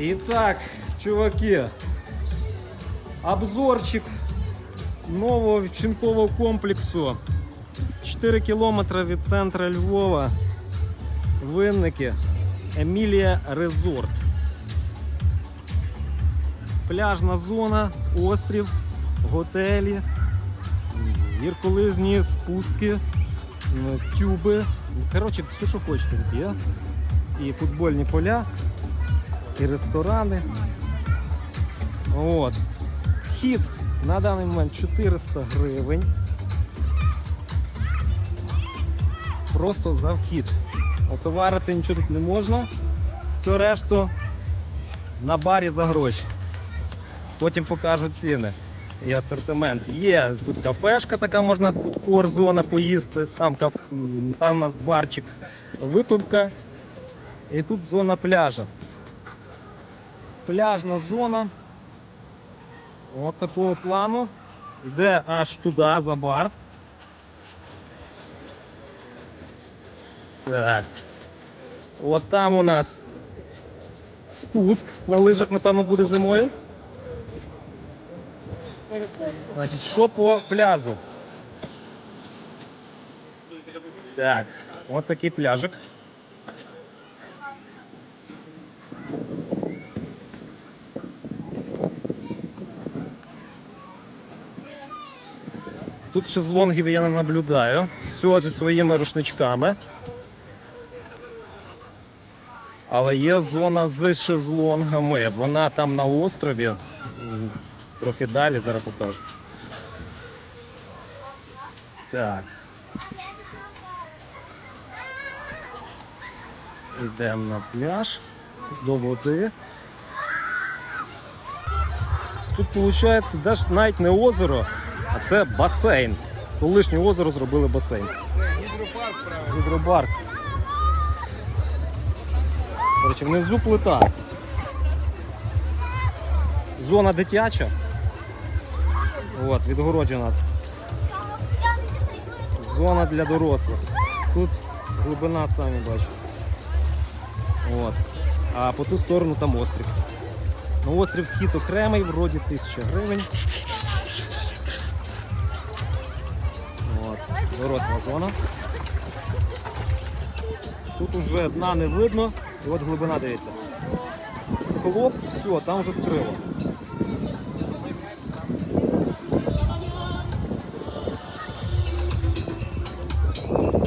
Итак, чуваки, обзорчик нового відпочинкового комплексу. 4 кілометри від центру Львова. Винники. Емілія Резорт. Пляжна зона, острів, готелі, гірколизні спуски, тюби. Коротше, все, що хочете є. І футбольні поля, і ресторани. От. Вхід на даний момент 400 гривень. Просто за вхід. Отоварити нічого тут не можна. Все решту на барі за гроші. Потім покажу ціни і асортимент. Є тут кафешка, така можна фудкор, зона поїсти, там, каф... там у нас барчик, випивка. І тут зона пляжа. Пляжна зона. От такого плану. Йде аж туди за бар. Так. От там у нас спуск на лижах, напевно, буде зимою. Значить, що по пляжу? Так, от такий пляжик. Тут шезлонгів я не наблюдаю. Все зі своїми рушничками. Але є зона з шезлонгами. Вона там на острові. Трохи далі, зараз покажу. Так. Йдемо на пляж до води. Тут виходить навіть не озеро, а це басейн. Колишнє озеро зробили басейн. Гідропарк правильно. Гідробар. Коротше, внизу плита. Зона дитяча. От, відгороджена. Зона для дорослих. Тут глибина, самі бачите. От. А по ту сторону там острів. На острів вхід окремий, вроді 1000 гривень. Доросла зона. Тут уже дна не видно, і от глибина дивиться. Хлоп, все, там вже скрило.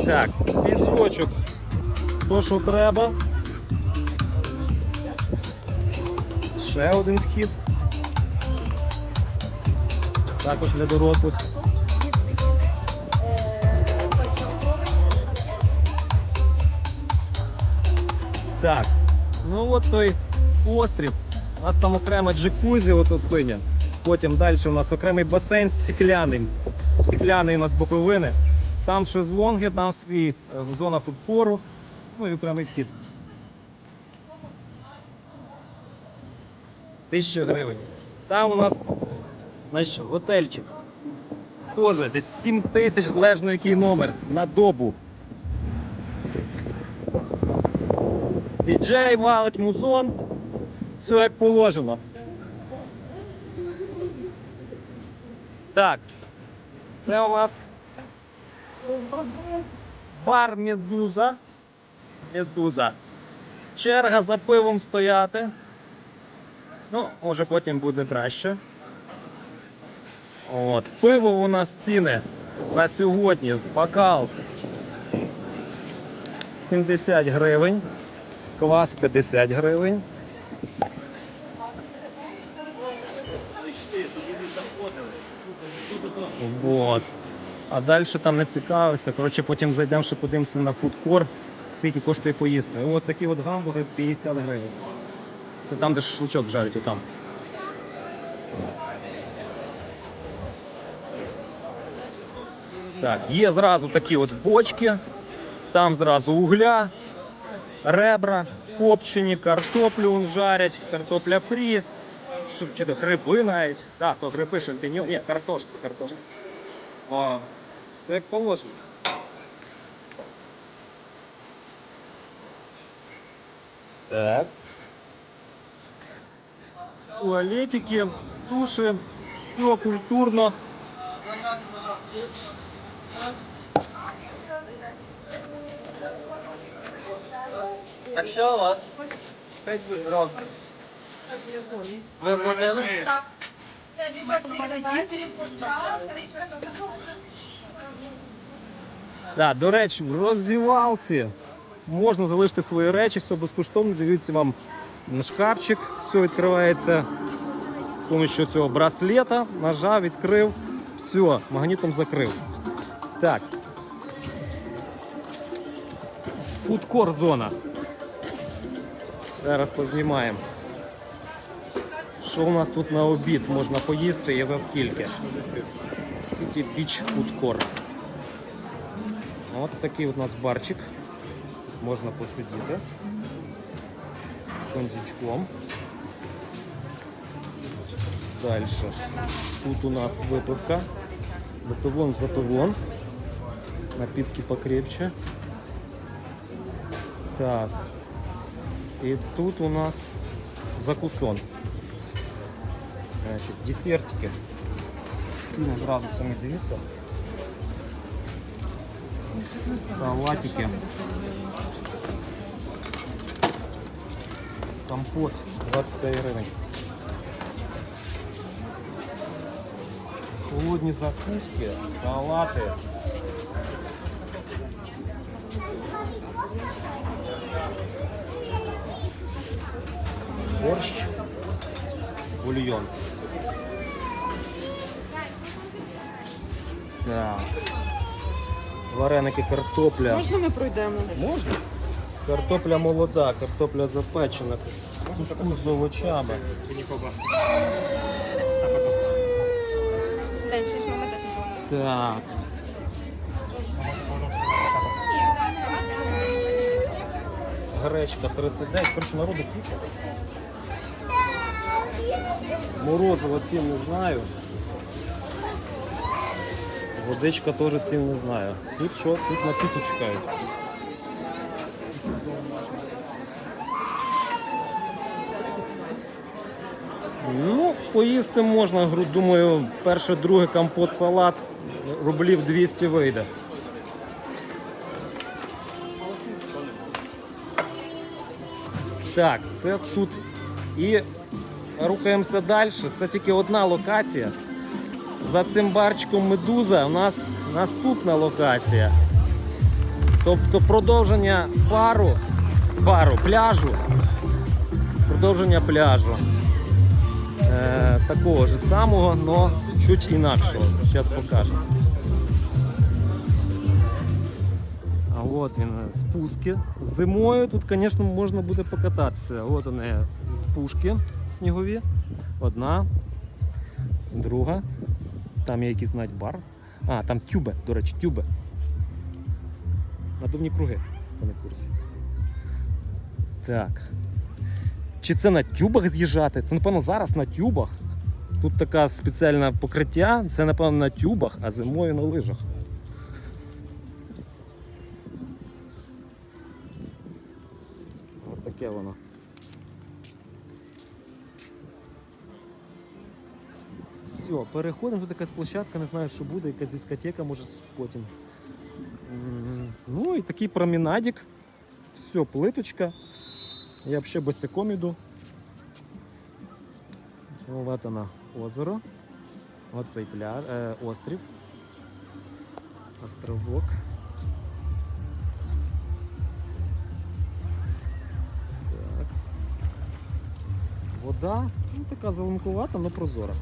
Так, пісочок. То, що треба. Ще один вхід. Також для дорослих. Так, ну от той острів. У нас там окрема джакузі, ото синя. Потім далі у нас окремий басейн стекляний. Стекляний у нас боковини. Там шезлонги, там свій е, зона фудкору, ну і окремий вхід. Тисяча гривень. Там у нас значить, готельчик. Тоже десь 7 тисяч, залежно який номер на добу. Діджей валить музон. Все як положено. Так. Це у нас бар Медуза. Медуза. Черга за пивом стояти. Ну, може потім буде краще. От. Пиво у нас ціни на сьогодні. Бокал 70 гривень. Квас 50 гривень. Вот. А далі там не цікавився. Коротше, потім зайдемо, ще подивимося на фудкор, скільки коштує поїсти. Ось такі от гамбурги 50 гривень. Це там, де шашличок жарять, отам. Так, є зразу такі от бочки, там зразу угля, ребра, копчені, картоплю вон жарять, картопля фрі, чи то гриби навіть. Так, то гриби, шампіньон. Ні, картошка, картошка. О, це як положено. Так. туалетики, души, все культурно. Так що у вас? П'ять років. Ви водили? Так. Да, до речі, в роздівалці можна залишити свої речі, все безкоштовно, дивіться вам шкафчик, все відкривається з допомогою цього браслета, нажав, відкрив, все, магнітом закрив. Так. Фудкор зона. Зараз познімаємо. Що у нас тут на обід можна поїсти і за скільки? City Beach Food Court. От такий у нас барчик. Можна посидіти з кондячком. Далі. Тут у нас випивка. Батовон затовон. Напитки покрепче. Так. І тут у нас закусон. Значить, десертики. Ціни зразу самі дивіться. Салатики. Компот 25 гривень. Холодні закуски, салати. Борщ, бульйон. Так. Вареники, картопля. Можна ми пройдемо? Можна? Картопля молода, картопля запечена, кускус з овочами. Так. Гречка 39. Коротше, народу куча. Морозиво цін не знаю. Водичка теж цін не знаю. Тут що? Тут на піцу чекають. Ну, поїсти можна, думаю, перше, друге компот, салат, рублів 200 вийде. Так, це тут і рухаємося далі. Це тільки одна локація. За цим барчиком медуза у нас наступна локація. Тобто продовження пару, пару пляжу. Продовження пляжу. Е, такого ж самого, але чуть інакшого. Зараз покажу. А от він спуски. Зимою тут, звісно, можна буде покататися. От вони пушки снігові. Одна, друга. Там є якийсь навіть бар. А, там тюби, до речі, тюби. Надувні круги, хто не в курсі. Так. Чи це на тюбах з'їжджати? Це, напевно, зараз на тюбах. Тут така спеціальне покриття, це, напевно, на тюбах, а зимою на лижах. Переходимо. Тут якась площадка, не знаю, що буде, якась дискотека, може потім. Ну і такий променадик. Все, плиточка. Я взагалі босиком іду. От вона озеро. Оцей пляж, е, острів. Островок. Так. Вода, ну така зеленкувата, але прозора.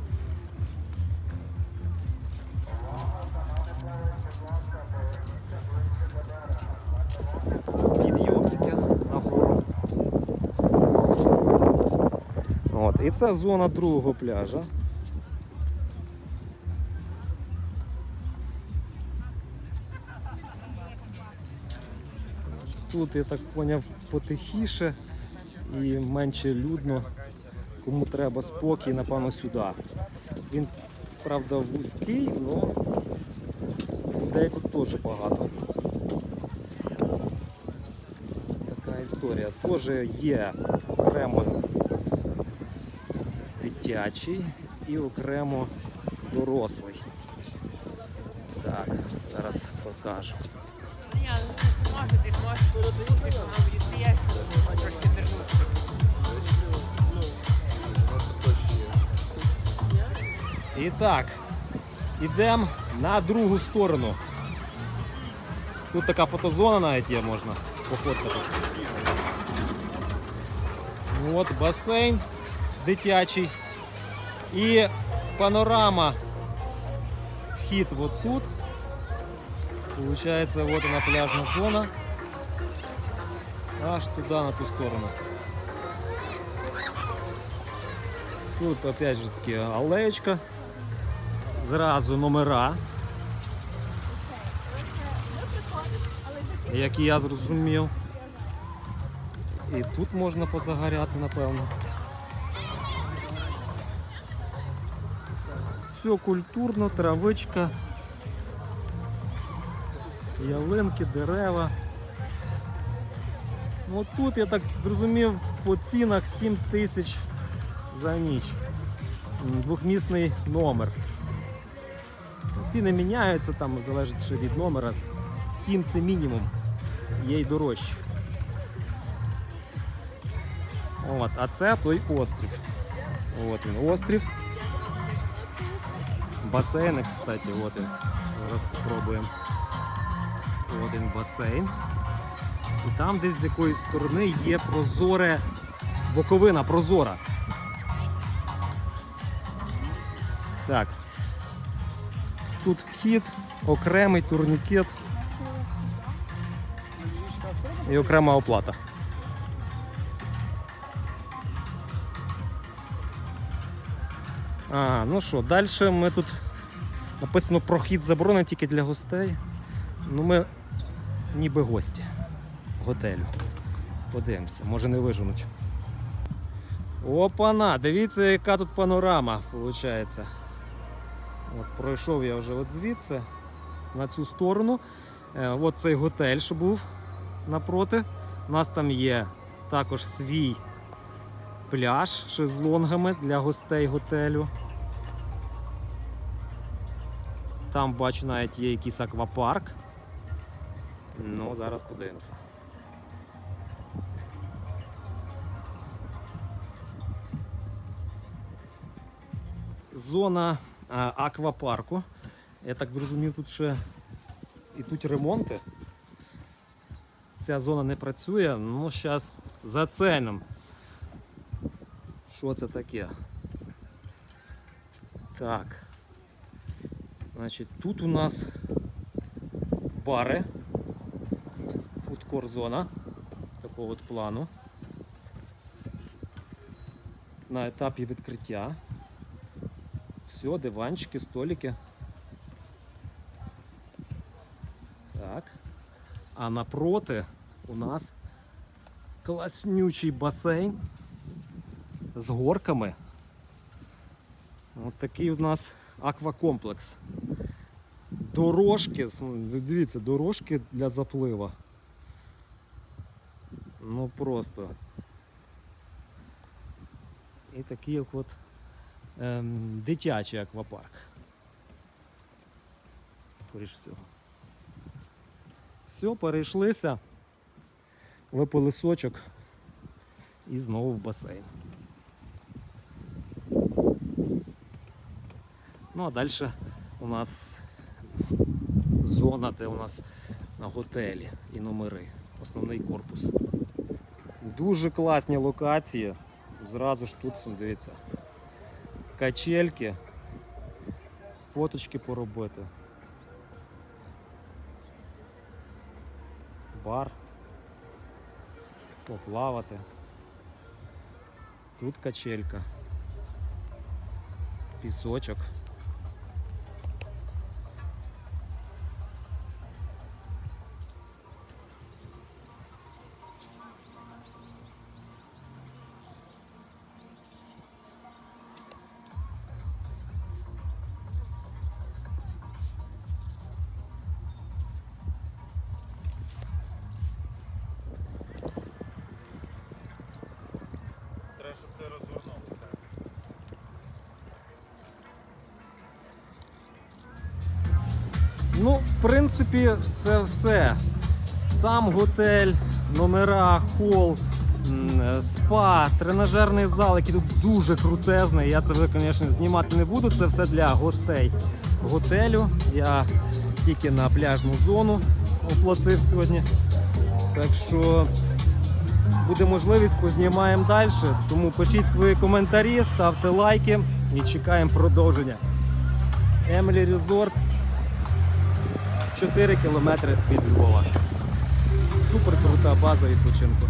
І це зона другого пляжа. Тут, я так поняв, потихіше і менше людно. Кому треба спокій, напевно, сюди. Він, правда, вузький, але людей тут теж багато. Така історія. Теж є окремо дитячий і окремо дорослий. Так, зараз покажу. Ну не можете, можете стоять, трошки. І так, ідемо на другу сторону. Тут така фотозона навіть є, можна пофоткатися. От басейн дитячий. І панорама. Вхід от тут. Получається, вот вона пляжна зона. Аж туди, на ту сторону. Тут опять же таки алеечка. Зразу номера. Як і я зрозумів. І тут можна позагоряти, напевно. Все культурно, травичка, ялинки, дерева. Ну тут я так зрозумів по цінах 7 тисяч за ніч. Двохмісний номер. Ціни міняються, там залежить ще від номера. 7 це мінімум, є й дорожче. От, а це той острів. От він острів. Басейни, кстати, от він. Зараз спробуємо. От він басейн. І там десь з якоїсь сторони є прозоре боковина прозора. Так. Тут вхід, окремий турнікет і окрема оплата. Ага, ну що, далі ми тут написано прохід заборонений тільки для гостей. Ну ми ніби гості готелю. Подивимося, може не виженуть. Опана! Дивіться, яка тут панорама виходить. От пройшов я вже от звідси на цю сторону. Е, от цей готель, що був напроти. У нас там є також свій пляж з шезлонгами для гостей готелю. Там бачу навіть є якийсь аквапарк. Ну, зараз подивимося. Зона а, аквапарку. Я так зрозумів, тут ще ідуть ремонти. Ця зона не працює, ну зараз зацінимо. Що це таке? Так. Значить, тут у нас бари. Фудкор зона такого от плану. На етапі відкриття. Все, диванчики, столики. Так. А напроти у нас класнючий басейн з горками. Ось такий у нас аквакомплекс. Дорожки, дивіться, дорожки для заплива. Ну просто. І такий як от ем, дитячий аквапарк. Скоріш всього. Все, перейшлися, випили сочок і знову в басейн. Ну а далі у нас зона, де у нас на готелі і номери, основний корпус. Дуже класні локації. Зразу ж тут дивіться. Качельки, фоточки поробити. Бар. Поплавати. Тут качелька. Пісочок. ти розвернувся. Ну, в принципі, це все. Сам готель, номера, хол, е, спа, тренажерний зал, який тут дуже крутезний. Я це, звісно, знімати не буду. Це все для гостей готелю. Я тільки на пляжну зону оплатив сьогодні. Так що буде можливість, познімаємо далі. Тому пишіть свої коментарі, ставте лайки і чекаємо продовження. Емлі Резорт 4 кілометри від Львова. Супер крута база відпочинку.